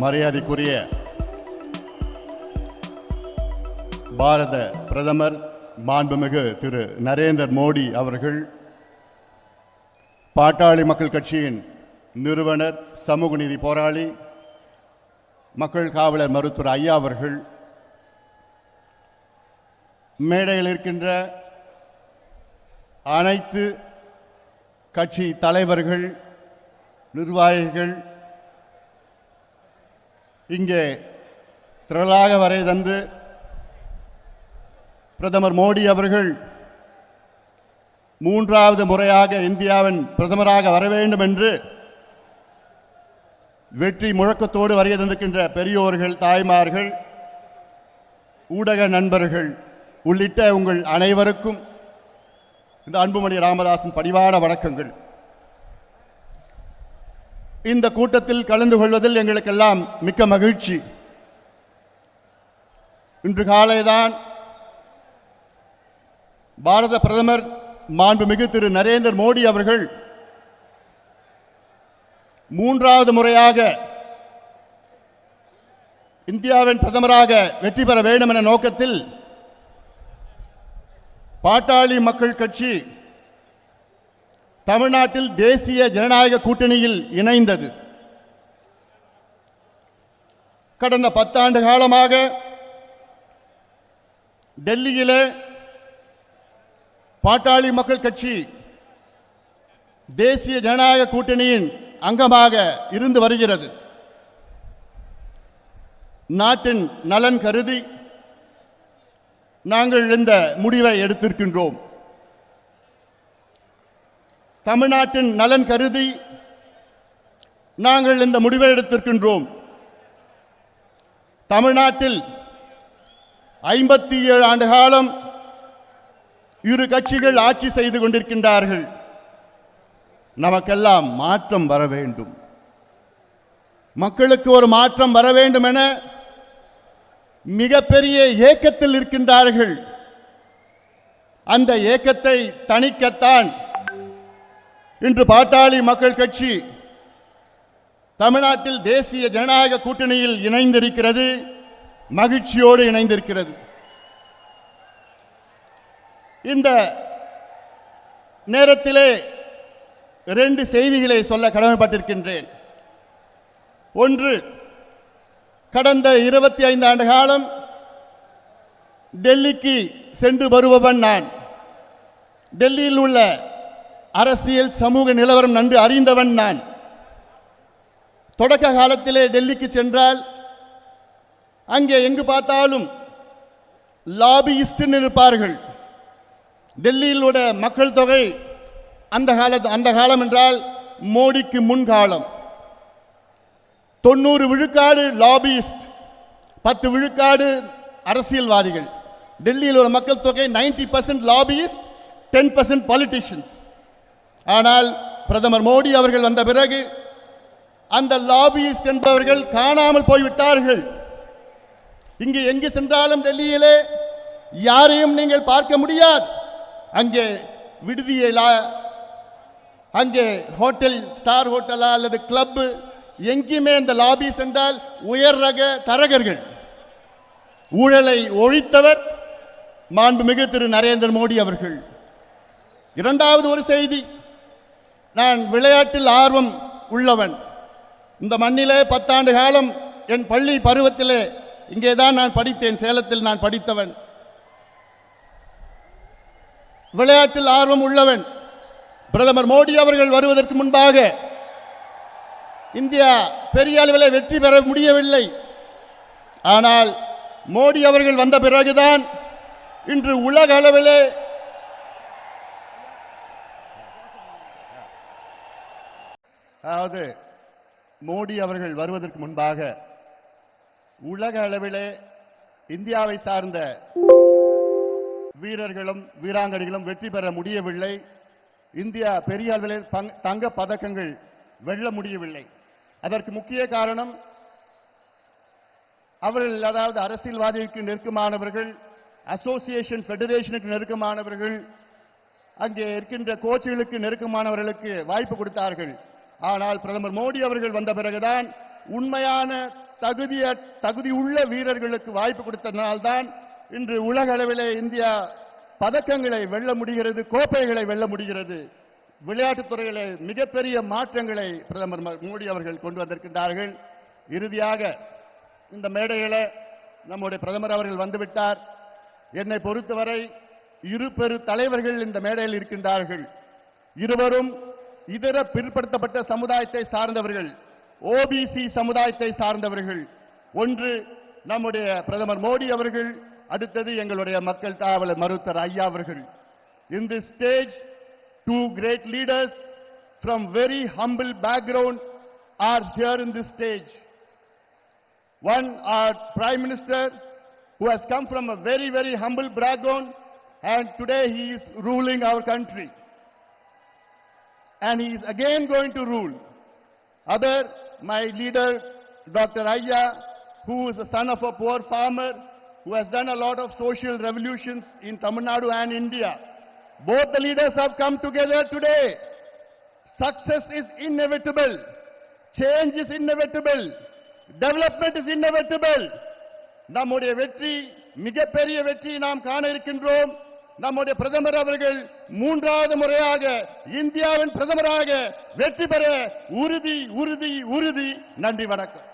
மரியாதைக்குரிய பாரத பிரதமர் மாண்புமிகு திரு நரேந்தர் மோடி அவர்கள் பாட்டாளி மக்கள் கட்சியின் நிறுவனர் சமூக நீதி போராளி மக்கள் காவலர் மருத்துவர் ஐயா அவர்கள் மேடையில் இருக்கின்ற அனைத்து கட்சி தலைவர்கள் நிர்வாகிகள் இங்கே திரளாக வரை தந்து பிரதமர் மோடி அவர்கள் மூன்றாவது முறையாக இந்தியாவின் பிரதமராக வர வேண்டும் என்று வெற்றி முழக்கத்தோடு வருகை தந்திருக்கின்ற பெரியோர்கள் தாய்மார்கள் ஊடக நண்பர்கள் உள்ளிட்ட உங்கள் அனைவருக்கும் இந்த அன்புமணி ராமதாசன் பணிவான வணக்கங்கள். இந்த கூட்டத்தில் கலந்து கொள்வதில் எங்களுக்கெல்லாம் மிக்க மகிழ்ச்சி. இன்று காலைதான் பாரத பிரதமர் மாண்புமிகு திரு நரேந்திர மோடி அவர்கள் மூன்றாவது முறையாக இந்தியாவின் பிரதமராக வெற்றி பெற வேண்டும் என நோக்கத்தில் பாட்டாளி மக்கள் கட்சி தமிழ்நாட்டில் தேசிய ஜனநாயக கூட்டணியில் இணைந்தது. கடந்த பத்தாண்டு காலமாக டெல்லியிலே பாட்டாளி மக்கள் கட்சி தேசிய ஜனநாயக கூட்டணியின் அங்கமாக இருந்து வருகிறது. நாட்டின் நலன் கருதி நாங்கள் இந்த முடிவை எடுத்திருக்கின்றோம். தமிழ்நாட்டின் நலன் கருதி நாங்கள் இந்த முடிவை எடுத்திருக்கின்றோம். தமிழ்நாட்டில் ஐம்பத்தி ஏழு ஆண்டு காலம் இரு கட்சிகள் ஆட்சி செய்து கொண்டிருக்கின்றார்கள். நமக்கெல்லாம் மாற்றம் வர வேண்டும். மக்களுக்கு ஒரு மாற்றம் வர வேண்டும் என மிகப்பெரிய ஏக்கத்தில் இருக்கின்றார்கள். அந்த ஏக்கத்தை தணிக்கத்தான் இன்று பாட்டாளி மக்கள் கட்சி தமிழ்நாட்டில் தேசிய ஜனநாயக கூட்டணியில் இணைந்திருக்கிறது மகிழ்ச்சியோடு இணைந்திருக்கிறது. இந்த நேரத்திலே ரெண்டு செய்திகளை சொல்ல கடமைப்பட்டிருக்கின்றேன். ஒன்று கடந்த இருபத்தி ஐந்து ஆண்டு காலம் டெல்லிக்கு சென்று வருபவன் நான். டெல்லியில் உள்ள அரசியல் சமூக நிலவரம் நன்கு அறிந்தவன் நான். தொடக்க காலத்திலே டெல்லிக்கு சென்றால் அங்கே எங்கு பார்த்தாலும் லாபியிஸ்ட் இருப்பார்கள். டெல்லியில் உள்ள மக்கள் தொகை அந்த காலத்து அந்த காலம் என்றால் மோடிக்கு முன்காலம். தொண்ணூறு விழுக்காடு லாபியிஸ்ட் பத்து விழுக்காடு அரசியல்வாதிகள். டெல்லியில் உள்ள மக்கள் தொகை ninety percent lobbyist ten percent politicians ஆனால் பிரதமர் மோடி அவர்கள் வந்த பிறகு அந்த லாபியிஸ்ட் என்பவர்கள் காணாமல் போய்விட்டார்கள். இங்கு எங்கு சென்றாலும் டெல்லியிலே யாரையும் நீங்கள் பார்க்க முடியாது. அங்கே விடுதியிலா அங்கே ஹோட்டல் ஸ்டார் ஹோட்டலா அல்லது கிளப்பு எங்கேயுமே இந்த லாபி சென்றால் உயர் ரக தரகர்கள். ஊழலை ஒழித்தவர் மாண்புமிகு திரு நரேந்திர மோடி அவர்கள். இரண்டாவது ஒரு செய்தி நான் விளையாட்டில் ஆர்வம் உள்ளவன். இந்த மண்ணிலே பத்தாண்டு காலம் என் பள்ளி பருவத்திலே இங்கே தான் நான் படித்தேன் சேலத்தில் நான் படித்தவன். விளையாட்டில் ஆர்வம் உள்ளவன். பிரதமர் மோடி அவர்கள் வருவதற்கு முன்பாக இந்தியா பெரிய அளவில் வெற்றி பெற முடியவில்லை. ஆனால் மோடி அவர்கள் வந்த பிறகுதான் இன்று உலக அளவிலே அதாவது மோடி அவர்கள் வருவதற்கு முன்பாக உலக அளவிலே இந்தியாவை சார்ந்த வீரர்களும் வீராங்கனைகளும் வெற்றி பெற முடியவில்லை. இந்தியா பெரிய அளவில் தங்க பதக்கங்கள் வெல்ல முடியவில்லை. அதற்கு முக்கிய காரணம் அவர்கள் அதாவது அரசியல்வாதிகளுக்கு நெருக்கமானவர்கள் அசோசியேஷன் ஃபெடரேஷனுக்கு நெருக்கமானவர்கள் அங்கே இருக்கின்ற கோச்சுகளுக்கு நெருக்கமானவர்களுக்கு வாய்ப்பு கொடுத்தார்கள். ஆனால் பிரதமர் மோடி அவர்கள் வந்த பிறகுதான் உண்மையான தகுதிய தகுதி உள்ள வீரர்களுக்கு வாய்ப்பு கொடுத்ததனால்தான் இன்று உலக அளவிலே இந்தியா பதக்கங்களை வெல்ல முடிகிறது கோப்பைகளை வெல்ல முடிகிறது. விளையாட்டுத் துறையிலே மிகப்பெரிய மாற்றங்களை பிரதமர் ம- மோடி அவர்கள் கொண்டு வந்திருக்கின்றார்கள். இறுதியாக இந்த மேடையில நம்முடைய பிரதமர் அவர்கள் வந்துவிட்டார். என்னை பொறுத்தவரை இரு பெரு தலைவர்கள் இந்த மேடையில் இருக்கின்றார்கள். இருவரும் இதர பிற்படுத்தப்பட்ட சமுதாயத்தை சார்ந்தவர்கள் ஓபிசி சமுதாயத்தை சார்ந்தவர்கள் ஒன்று நம்முடைய பிரதமர் மோடி அவர்கள் அடுத்தது எங்களுடைய மக்கள் தாவலர் மருத்துவர் ஐயா அவர்கள் in the stage two great leaders from very humble background are here in the stage one our prime minister who has come from a very, very humble background and today he is ruling our country. and he is again going to rule. Other, my leader, Dr. Ayya, who is the son of a poor farmer, who has done a lot of social revolutions in Tamil Nadu and India. Both the leaders have come together today. Success is inevitable. Change is inevitable. Development is inevitable. நம்முடைய வெற்றி மிகப்பெரிய வெற்றி நாம் காண இருக்கின்றோம் நம்முடைய பிரதமர் அவர்கள் மூன்றாவது முறையாக இந்தியாவின் பிரதமராக வெற்றி பெற உறுதி உறுதி உறுதி. நன்றி வணக்கம்.